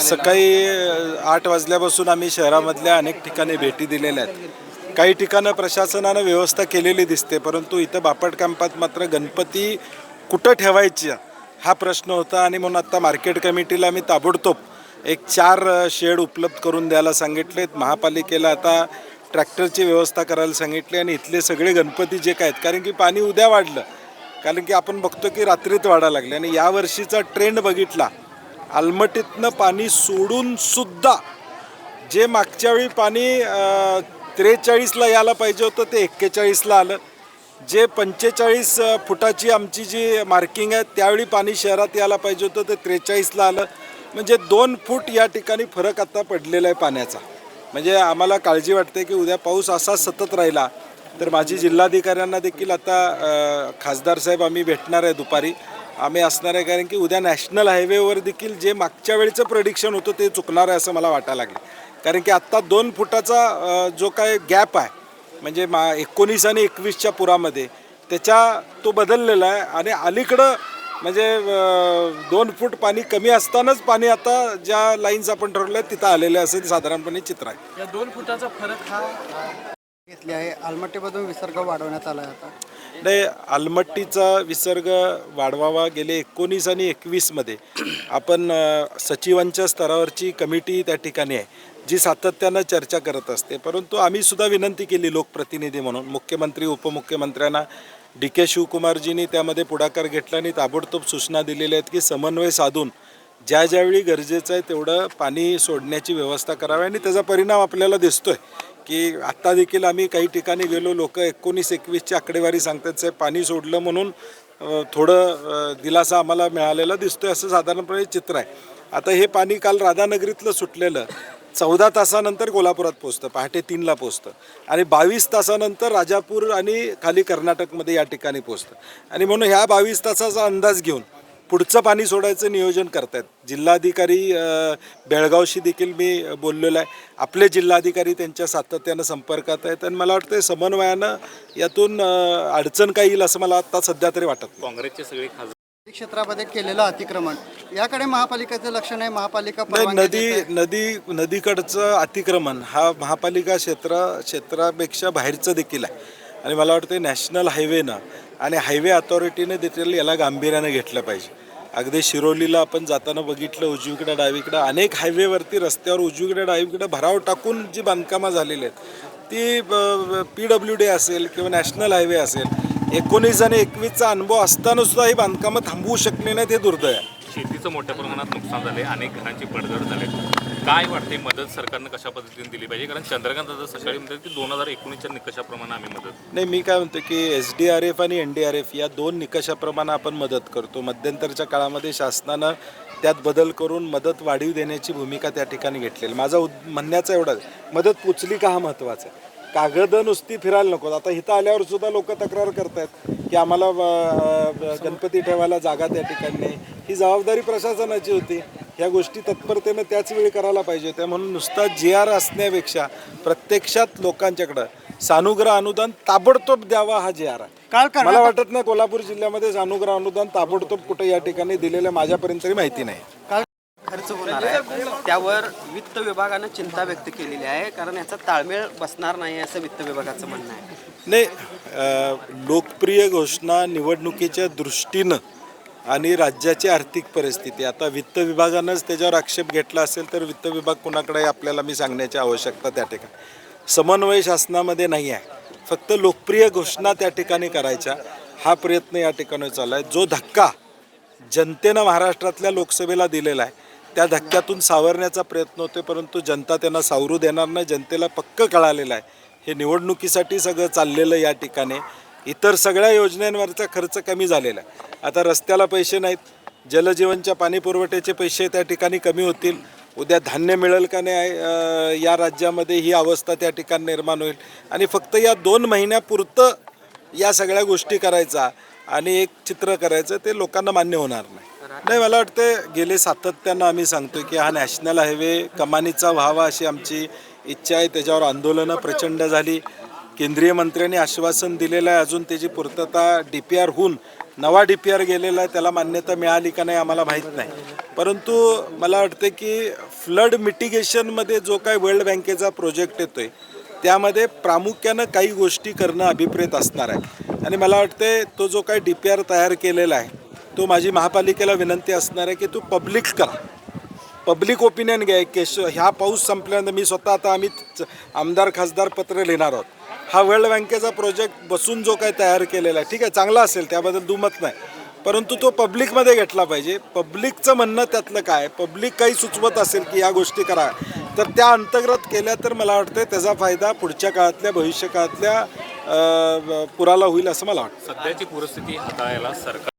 सकाळी आठ वाजल्यापासून आम्ही शहरामधल्या अनेक ठिकाणी भेटी दिलेल्या आहेत. काही ठिकाणं प्रशासनानं व्यवस्था केलेली दिसते परंतु इथं बापट कॅम्पात मात्र गणपती कुठं ठेवायची हा प्रश्न होता. आणि म्हणून आत्ता मार्केट कमिटीला मी ताबडतोब एक चार शेड उपलब्ध करून द्यायला सांगितलेत. महापालिकेला आता ट्रॅक्टरची व्यवस्था करायला सांगितली आणि इथले सगळे गणपती जे काय आहेत कारण की पाणी उद्या वाढलं. कारण की आपण बघतो की रात्रीत वाढायला लागले आणि यावर्षीचा ट्रेंड बघितला आलमटीतनं पाणी सोडून सुद्धा जे मागच्या वेळी पाणी त्रेचाळीसला यायला पाहिजे होतं ते एक्केचाळीसला आलं. जे पंचेचाळीस फुटाची आमची जी मार्किंग आहे त्यावेळी पाणी शहरात यायला पाहिजे होतं ते त्रेचाळीसला आलं. म्हणजे दोन फूट या ठिकाणी फरक आता पडलेला आहे पाण्याचा. म्हणजे आम्हाला काळजी वाटते की उद्या पाऊस असा सतत राहिला तर माझी जिल्हाधिकाऱ्यांना देखील आता खासदार साहेब आम्ही भेटणार आहे दुपारी. आम्ही असणार आहे कारण की उद्या नॅशनल हायवेवर देखील जे मागच्या वेळीचं प्रेडिक्शन होतं ते चुकणार आहे असं मला वाटायला लागलं. कारण की आत्ता दोन फुटाचा जो काय गॅप आहे म्हणजे मा एकोणीस आणि एकवीसच्या पुरामध्ये त्याच्या तो बदललेला आहे आणि अलीकडं म्हणजे दोन फूट पाणी कमी असतानाच पाणी आता ज्या लाईन्स आपण ठरवल्या आहेत तिथं आलेले असं साधारणपणे चित्र आहे. या दोन फुटाचा फरक हा घेतली आहे. आलमट्टीमधून विसर्ग वाढवण्यात आला आहे आता. नाही आलमट्टीचा विसर्ग वाढवावा गेले एकोणीस आणि एकवीसमध्ये. आपण सचिवांच्या स्तरावरची कमिटी त्या ठिकाणी आहे जी सातत्यानं चर्चा करत असते. परंतु आम्ही सुद्धा विनंती केली लोकप्रतिनिधी म्हणून मुख्यमंत्री उपमुख्यमंत्र्यांना. डी के शिवकुमारजींनी त्यामध्ये पुढाकार घेतला आणि ताबडतोब सूचना दिलेल्या आहेत की समन्वय साधून ज्या ज्यावेळी गरजेचं आहे तेवढं पाणी सोडण्याची व्यवस्था करावी आणि त्याचा परिणाम आपल्याला दिसतोय. की आत्ता देखील आम्ही काही ठिकाणी गेलो लोक एकोणीस एकवीसची आकडेवारी सांगतात साहेब पाणी सोडलं म्हणून थोडं दिलासा आम्हाला मिळालेला दिसतोय असं साधारणपणे चित्र आहे. आता हे पाणी काल राधानगरीतलं सुटलेलं. चौदा तासानंतर कोल्हापुरात पोचतं पहाटे तीनला पोचतं आणि बावीस तासानंतर राजापूर आणि खाली कर्नाटकमध्ये या ठिकाणी पोचतं आणि म्हणून ह्या बावीस तासाचा अंदाज घेऊन पुढचं पाणी सोडायचं नियोजन करतायत जिल्हाधिकारी बेळगावशी देखील मी बोललेलो आहे आपले जिल्हाधिकारी त्यांच्या सातत्यानं संपर्कात आहेत आणि मला वाटतं समन्वयानं यातून अडचण काही येईल असं मला आत्ता सध्या तरी वाटत. काँग्रेसचे सगळे खासदार क्षेत्रामध्ये केलेलं अतिक्रमण याकडे महापालिकेचं लक्ष नाही महापालिका नदी. नदी नदीकडचं अतिक्रमण हा महापालिका क्षेत्र क्षेत्रापेक्षा बाहेरचं देखील आहे आणि मला वाटतं नॅशनल हायवेनं आणि हायवे अथॉरिटीने देखील याला गांभीर्याने घेतलं पाहिजे. अगदी शिरोलीला आपण जाताना बघितलं उजवीकडं डावीकडं अनेक हायवेवरती रस्त्यावर उजवीकडे डावीकडे भराव टाकून जी बांधकामं झालेली आहेत ती पी डब्ल्यू डी असेल किंवा नॅशनल हायवे असेल एकोणीस आणि एकवीसचा अनुभव असतानासुद्धा ही बांधकामं थांबवू शकली नाहीत हे दुर्दैव आहे. शेतीचं मोठ्या प्रमाणात नुकसान झाले अनेक घरांची पडझड झाले काय वाटते मदत सरकारनं कशा पद्धतीने दिली पाहिजे? कारण चंद्रकांत दादा सकाळी म्हणतात की दोन हजार एकोणीसच्या निकषाप्रमाणे आम्ही मदत नाही मी काय म्हणतो की एस डी आर एफ आणि एन डी आर एफ या दोन निकषाप्रमाणे आपण मदत करतो. मध्यंतरच्या काळामध्ये शासनानं त्यात बदल करून मदत वाढीव देण्याची भूमिका त्या ठिकाणी घेतलेली. माझा उद म्हणण्याचा एवढं मदत पोचली का हा महत्त्वाचा आहे. कागदं नुसती फिरायला नको. आता इथं आल्यावर सुद्धा लोक तक्रार करतायत की आम्हाला गणपती ठेवायला जागा त्या ठिकाणी नाही. ही जबाबदारी प्रशासनाची होती. ह्या गोष्टी तत्परतेनं त्याच वेळी करायला पाहिजे होत्या. म्हणून नुसता जी आर असण्यापेक्षा प्रत्यक्षात लोकांच्याकडं सानुग्रह अनुदान ताबडतोब द्यावा हा जी आर आहे. काल मला कर्नाटक वाटत नाही कोल्हापूर जिल्ह्यामध्ये सानुग्रह अनुदान ताबडतोब कुठे या ठिकाणी दिलेलं माझ्यापर्यंत तरी माहिती नाही. काल खर्च होणार आहे. त्यावर वित्त विभागानं चिंता व्यक्त केलेली आहे कारण याचा ताळमेळ बसणार नाही असं वित्त विभागाचं म्हणणं आहे. नाही अ, लोकप्रिय घोषणा निवडणुकीच्या दृष्टीनं आणि राज्याची आर्थिक परिस्थिती. आता वित्त विभागानंच त्याच्यावर आक्षेप घेतला असेल तर वित्त विभाग कुणाकडे आपल्याला मी सांगण्याची आवश्यकता त्या ठिकाणी. समन्वय शासनामध्ये नाही आहे. फक्त लोकप्रिय घोषणा त्या ठिकाणी करायच्या. हा प्रयत्न या ठिकाणी चालू आहे. जो धक्का जनतेनं महाराष्ट्रातल्या लोकसभेला दिलेला आहे त्या धक्क्यातून सावरण्याचा प्रयत्न होते परंतु जनता त्यांना सावरू देणार नाही. जनतेला पक्क कळालेलं आहे. हे निवडणुकीसाठी सगळं चाललेलं या ठिकाणी. इतर सगळ्या योजनांवरचा खर्च कमी झालेला आहे. आता रस्त्याला पैसे नाहीत जलजीवनच्या पाणी पुरवठ्याचे पैसे त्या ठिकाणी कमी होतील उद्या धान्य मिळेल का नाही या राज्यामध्ये ही अवस्था त्या ठिकाणी निर्माण होईल. आणि फक्त या दोन महिन्यापुरतं या सगळ्या गोष्टी करायचा आणि एक चित्र करायचं ते लोकांना मान्य होणार नाही. नाही मला वाटतं गेले सातत्यानं आम्ही सांगतो की हा नॅशनल हायवे कमानीचा व्हावा अशी आमची इच्छा आहे. त्याच्यावर आंदोलनं प्रचंड झाली. केंद्रीय मंत्र्यांनी आश्वासन दिलेलं आहे. अजून त्याची पूर्तता डी पी आर होऊन नवा डी पी आर गेलेला आहे. त्याला मान्यता मिळाली का नाही आम्हाला माहीत नाही. परंतु मला वाटतं की फ्लड मिटिगेशनमध्ये जो काय वर्ल्ड बँकेचा प्रोजेक्ट येतो आहे त्यामध्ये प्रामुख्यानं काही गोष्टी करणं अभिप्रेत असणार आहे. आणि मला वाटते तो जो काय डी पी आर तयार केलेला आहे तो माझी महापालिकेला विनंती असणार आहे की तू पब्लिक करा. पब्लिक ओपिनियन घ्या. केश ह्या पाऊस संपल्यानंतर मी स्वतः आता आम्ही आमदार खासदार पत्र लिहिणार आहोत. हा वर्ल्ड बँकेचा प्रोजेक्ट बसून जो काय तयार केलेला आहे ठीक आहे चांगला असेल त्याबद्दल दुमत नाही. परंतु तो पब्लिकमध्ये घेतला पाहिजे. पब्लिकचं म्हणणं त्यातलं काय? पब्लिक काही सुचवत असेल की या गोष्टी करा. तर त्या अंतर्गत केल्या तर मला वाटतं त्याचा फायदा पुढच्या काळातल्या भविष्य काळातल्या पुराला होईल असं मला वाटतं. सध्याची परिस्थिती हाताळायला सरकार